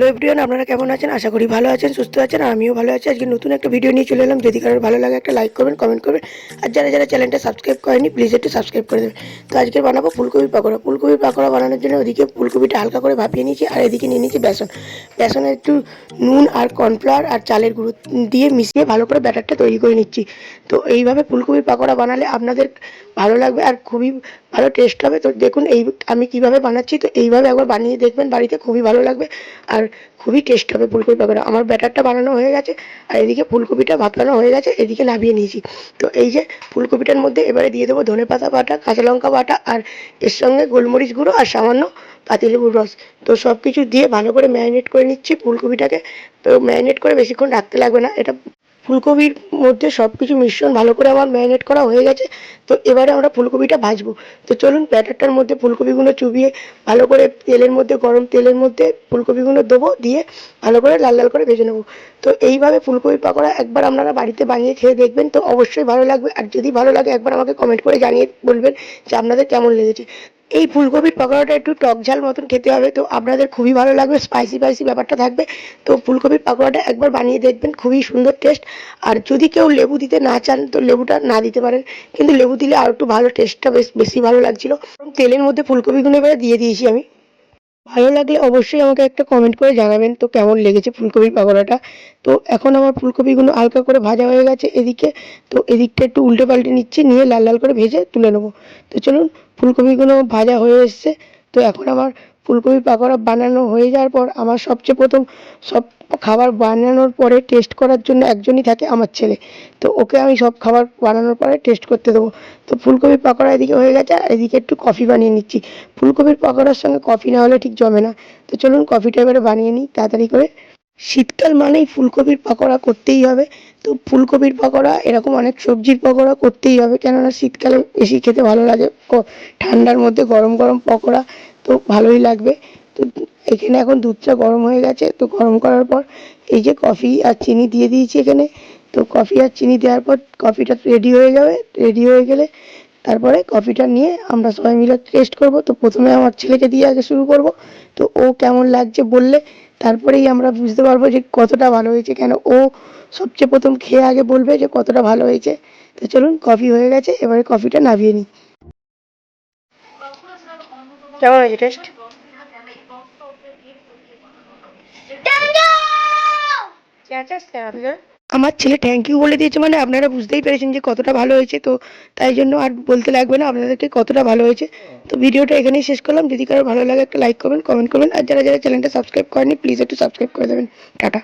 Hello everyone আপনারা কেমন আছেন? আশা করি ভালো আছেন, সুস্থ আছেন, আর আমিও ভালো আছি। আজকে নতুন একটা ভিডিও নিয়ে চলে এলাম। যদি কারোর ভালো লাগে, একটা লাইক করবেন কমেন্ট করবেন। আর যারা যারা চ্যানেলটা সাবস্ক্রাইব করেনি প্লিজ একটু সাবস্ক্রাইব করে দেবেন। তো আজকে বানাবো ফুলকপির পাকোড়া। ফুলকপির পাকোড়া বানানোর জন্য ওদিকে ফুলকপিটা হালকা করে ভাপিয়ে নিয়েছি, আর এদিকে নিয়ে নিয়েছি বেসন। বেসনে একটু নুন আর কর্নফ্লাওয়ার আর চালের গুঁড়ো দিয়ে মিশিয়ে ভালো করে ব্যাটারটা তৈরি করে নিচ্ছি। তো এইভাবে ফুলকপির পাকোড়া বানালে আপনাদের ভালো লাগবে আর খুবই ভালো টেস্ট হবে। তো দেখুন এই আমি কীভাবে বানাচ্ছি, তো এইভাবে একবার বানিয়ে দেখবেন, বাড়িতে খুবই ভালো লাগবে। আর খুবই টেস্ট হবে ফুলকপি পাকোড়া। আমার ব্যাটারটা বানানো হয়ে গেছে, আর এদিকে ফুলকপিটা ভাপানো হয়ে গেছে, এদিকে নামিয়ে নিয়েছি। তো এই যে ফুলকপিটার মধ্যে এবারে দিয়ে দেবো ধনে পাতা বাটা, কাঁচা লঙ্কা বাটা, আর এর সঙ্গে গোলমরিচ গুঁড়ো আর সামান্য পাতিলেবুর রস। তো সব কিছু দিয়ে ভালো করে ম্যারিনেট করে নিচ্ছি ফুলকপিটাকে। তো ম্যারিনেট করে বেশিক্ষণ রাখতে লাগবে না, এটা ফুলকপির মধ্যে সব কিছু মিশ্রণ ভালো করে আমার ম্যারিনেট করা হয়ে গেছে, তো এবারে আমরা ফুলকপিটা ভাজবো। তো চলুন ব্যাটারটার মধ্যে ফুলকপিগুলো চুবিয়ে ভালো করে তেলের মধ্যে, গরম তেলের মধ্যে ফুলকপিগুলো দেবো, দিয়ে ভালো করে লাল লাল করে ভেজে নেব। তো এইভাবে ফুলকপি পাকোড়া একবার আপনারা বাড়িতে বানিয়ে খেয়ে দেখবেন, তো অবশ্যই ভালো লাগবে। আর যদি ভালো লাগে, একবার আমাকে কমেন্ট করে জানিয়ে বলবেন যে আপনাদের কেমন লেগেছে। এই ফুলকপির পকোড়াটা একটু টক ঝাল মতন খেতে হবে, তো আপনাদের খুবই ভালো লাগবে স্পাইসি স্পাইসি ব্যাপারটা থাকবে। তো ফুলকপির পকোড়াটা একবার বানিয়ে দেখবেন, খুবই সুন্দর টেস্ট আর যদি কেউ লেবু দিতে না চান, তো লেবুটা না দিতে পারেন। কিন্তু লেবু দিলে আর একটু ভালো টেস্টটা বেশ, বেশি ভালো লাগছিল। তেলের মধ্যে ফুলকপিগুলো এবারে দিয়ে দিয়েছি আমি। ভালো লাগলে অবশ্যই আমাকে একটা কমেন্ট করে জানাবেন, তো কেমন লেগেছে ফুলকপির পাকোড়াটা। তো এখন আমার ফুলকপিগুলো হালকা করে ভাজা হয়ে গেছে এদিকে। তো এদিকটা একটু উল্টে পাল্টে নিচ্ছি, নিয়ে লাল লাল করে ভেজে তুলে নেব। তো চলুন ফুলকপিগুলো ভাজা হয়ে এসছে। তো এখন আমার ফুলকপি পাকোড়া বানানো হয়ে যাওয়ার পর আমার সবচেয়ে প্রথম সব খাবার বানানোর পরে টেস্ট করার জন্য একজনই থাকে আমার ছেলে। তো ওকে আমি সব খাবার বানানোর পরে টেস্ট করতে দেবো। তো ফুলকপি পাকোড়া এদিকে হয়ে গেছে আর এদিকে একটু কফি বানিয়ে নিচ্ছি। ফুলকপির পাকোড়ার সঙ্গে কফি না হলে ঠিক জমে না। তো চলুন কফিটা এবারে বানিয়ে নিই, তাড়াতাড়ি করে শীতকাল মানেই ফুলকপির পাকোড়া করতেই হবে। তো ফুলকপির পাকোড়া, এরকম অনেক সবজির পাকোড়া করতেই হবে। কেননা শীতকালে বেশি খেতে ভালো লাগে। ঠান্ডার মধ্যে গরম গরম পকোড়া তো ভালোই লাগবে। তো এখানে এখন দুধটা গরম হয়ে গেছে। তো গরম করার পর এই যে কফি আর চিনি দিয়ে দিয়েছি এখানে। তো কফি আর চিনি দেওয়ার পর কফিটা রেডি হয়ে যাবে। রেডি হয়ে গেলে তারপরে কফিটা নিয়ে আমরা সবাই মিলে টেস্ট করব। তো প্রথমে আমার ছেলেকে দিয়ে আগে শুরু করব। তো ও কেমন লাগছে বললে তারপরেই আমরা বুঝতে পারব যে কতটা ভালো হয়েছে। কেন ও সবচেয়ে প্রথম খেয়ে আগে বলবে যে কতটা ভালো হয়েছে। তো চলুন কফি হয়ে গেছে এবারে কফিটা নামিয়ে নিই। কেমন হয়েছে টেস্ট আমার ছেলে থ্যাংক ইউ বলে দিয়েছে মানে আপনারা বুঝতেই পেরেছেন যে কতটা ভালো হয়েছে, তো তাই জন্য আর বলতে লাগবে না আপনাদেরকে কতটা ভালো হয়েছে। তো ভিডিওটা এখানেই শেষ করলাম। যদি কারও ভালো লাগে একটা লাইক করবেন কমেন্ট করবেন। আর যারা যারা চ্যানেলটা সাবস্ক্রাইব করেনি প্লিজ একটু সাবস্ক্রাইব করে দেবেন। টাটা।